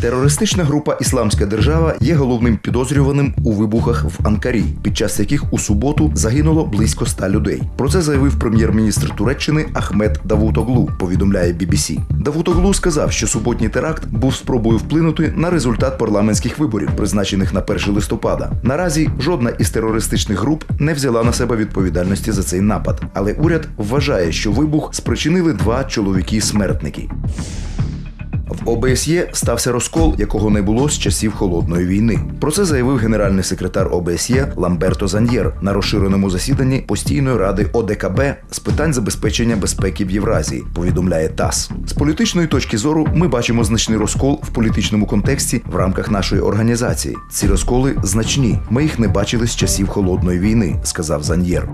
Терористична група Ісламська держава є головним підозрюваним у вибухах в Анкарі, під час яких у суботу загинуло близько ста людей. Про це заявив прем'єр-міністр Туреччини Ахмед Давутоглу. Повідомляє BBC. Давутоглу сказав, що суботній теракт був спробою вплинути на результат парламентських виборів, призначених на 1 листопада. Наразі жодна із терористичних груп не взяла на себе відповідальності за цей напад, але уряд вважає, що вибух спричинили два чоловіки-смертники. В ОБСЄ стався розкол, якого не було з часів холодної війни. Про це заявив генеральний секретар ОБСЄ Ламберто Заньєр на розширеному засіданні постійної ради ОДКБ з питань забезпечення безпеки в Євразії. Повідомляє ТАСС. З політичної точки зору ми бачимо значний розкол в політичному контексті в рамках нашої організації. Ці розколи значні. Ми їх не бачили з часів холодної війни, сказав Заньєр.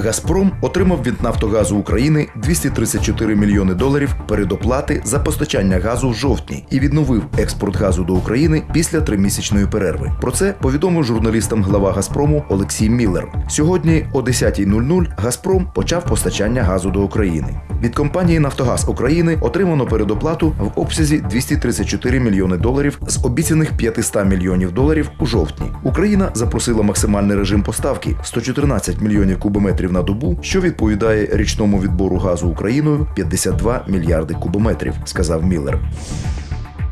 Газпром отримав від Нафтогазу України 234 мільйони доларів передоплати за постачання газу в жовтні і відновив експорт газу до України після тримісячної перерви. Про це повідомив журналістам глава Газпрому Олексій Міллер. Сьогодні о 10.00 Газпром почав постачання газу до України. Від компанії Нафтогаз України отримано передоплату в обсязі 234 мільйони доларів з обіцяних 500 мільйонів доларів у жовтні. Україна запросила максимальний режим поставки 114 мільйонів кубометрів на добу, що відповідає річному відбору газу Україною 52 мільярди кубометрів, сказав Міллер.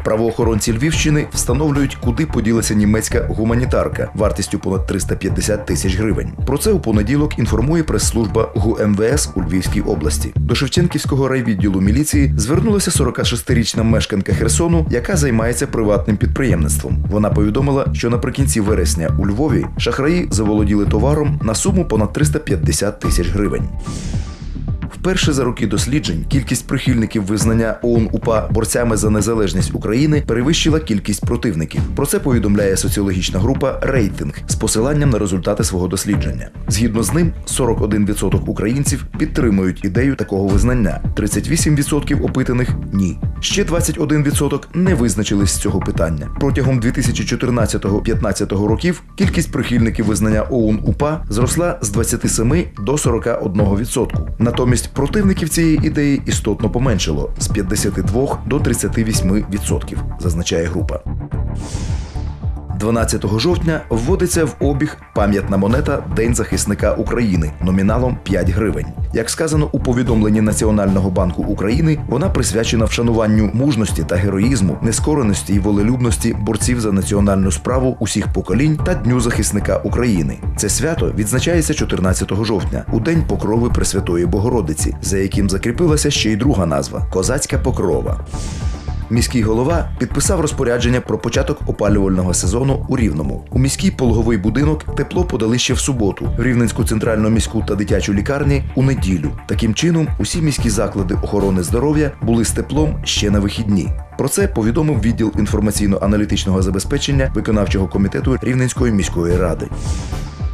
Правоохоронці Львівщини встановлюють, куди поділася німецька гуманітарка вартістю понад 350 тисяч гривень. Про це у понеділок інформує прес-служба ГУ МВС у Львівській області. До Шевченківського райвідділу міліції звернулася 46-річна мешканка Херсону, яка займається приватним підприємництвом. Вона повідомила, що наприкінці вересня у Львові шахраї заволоділи товаром на суму понад 350 тисяч гривень. Вперше за роки досліджень кількість прихильників визнання ОУН УПА борцями за незалежність України перевищила кількість противників. Про це повідомляє соціологічна група Рейтинг з посиланням на результати свого дослідження. Згідно з ним, 41% українців підтримують ідею такого визнання, 38% опитаних ні. Ще 21% не визначились з цього питання. Протягом 2014-15 років кількість прихильників визнання ОУН УПА зросла з 27 до 41%. Натомість противників цієї ідеї істотно поменшило з 52 до 38%, зазначає група. 12 жовтня вводиться в обіг пам'ятна монета День захисника України номіналом 5 гривень. Як сказано у повідомленні Національного банку України, вона присвячена вшануванню мужності та героїзму, нескореності і волелюбності борців за національну справу усіх поколінь та Дню захисника України. Це свято відзначається 14 жовтня, у день покрови Пресвятої Богородиці, за яким закріпилася ще й друга назва Козацька покрова. Міський голова підписав розпорядження про початок опалювального сезону у Рівному. У міський пологовий будинок тепло подали ще в суботу, в Рівненську центральну міську та дитячу лікарні у неділю. Таким чином, усі міські заклади охорони здоров'я були з теплом ще на вихідні. Про це повідомив відділ інформаційно-аналітичного забезпечення виконавчого комітету Рівненської міської ради.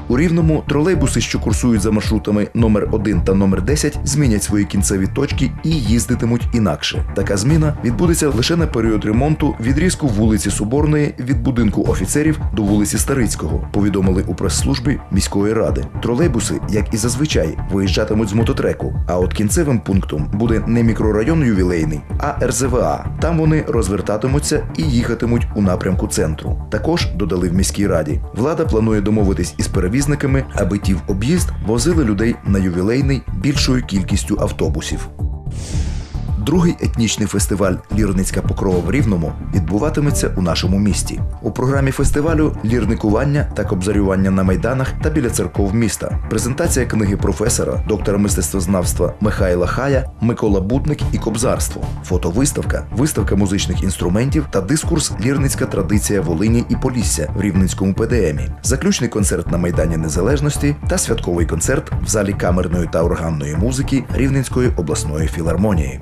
У Рівному тролейбуси, що курсують за маршрутами номер 1 та номер 10, змінять свої кінцеві точки і їздитимуть інакше. Така зміна відбудеться лише на період ремонту відрізку вулиці Соборної від будинку офіцерів до вулиці Старицького. Повідомили у прес-службі міської ради. Тролейбуси, як і зазвичай, виїжджатимуть з мототреку. А от кінцевим пунктом буде не мікрорайон ювілейний, а РЗВА. Там вони розвертатимуться і їхатимуть у напрямку центру. Також додали в міській раді. Влада планує домовитись із перевізниками, аби ті в об'їзд возили людей на ювілейний більшою кількістю автобусів. Другий етнічний фестиваль Лірницька покрова в Рівному відбуватиметься у нашому місті. У програмі фестивалю лірникування та кобзарювання на майданах та біля церков міста. Презентація книги професора, доктора мистецтвознавства Михайла Хая, Микола Бутник і кобзарство, фотовиставка, виставка музичних інструментів та дискурс Лірницька традиція Волині і Полісся в Рівненському ПДМі, заключний концерт на Майдані Незалежності та святковий концерт в залі камерної та органної музики Рівненської обласної філармонії.